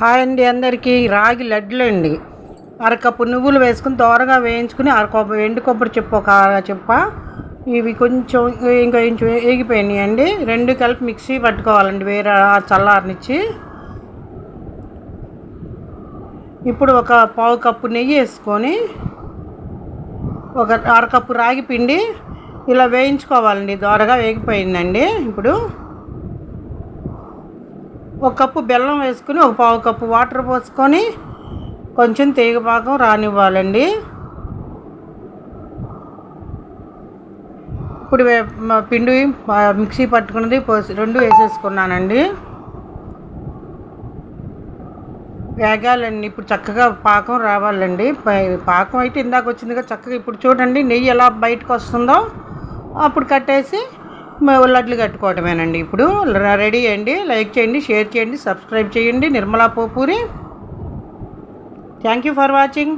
Hi అండి అందరికీ రాగి లడ్లు అండి అరకప్పు నువ్వులు వేసుకుని దోరగా వేయించుకుని అరకప్పు ఎండు కొబ్బరి చెప్పు ఒక చెప్ప. ఇవి కొంచెం ఇంకా కొంచెం వేగిపోయినాయి అండి రెండు కలిపి మిక్సీ పట్టుకోవాలండి వేరే చల్లారనిచ్చి. ఇప్పుడు ఒక పావు కప్పు నెయ్యి వేసుకొని ఒక అరకప్పు రాగి పిండి ఇలా వేయించుకోవాలండి. దోరగా వేగిపోయిందండి ఇప్పుడు. ఒక కప్పు బెల్లం వేసుకుని ఒక పావు కప్పు వాటర్ పోసుకొని కొంచెం తీగపాకం రానివ్వాలండి. ఇప్పుడు పిండి మిక్సీ పట్టుకున్నది పోసి రెండు వేసేసుకున్నానండి. వేగాలండి ఇప్పుడు చక్కగా పాకం రావాలండి. పాకం అయితే ఇందాక వచ్చిందిగా చక్కగా ఇప్పుడు చూడండి నెయ్యి ఎలా బయటకు వస్తుందో అప్పుడు కట్టేసి లడ్లు కట్టుకోవటమేనండి ఇప్పుడు. రెడీ అండి లైక్ చేయండి షేర్ చేయండి సబ్స్క్రైబ్ చేయండి. Nirmala Popuri. Thank you for watching.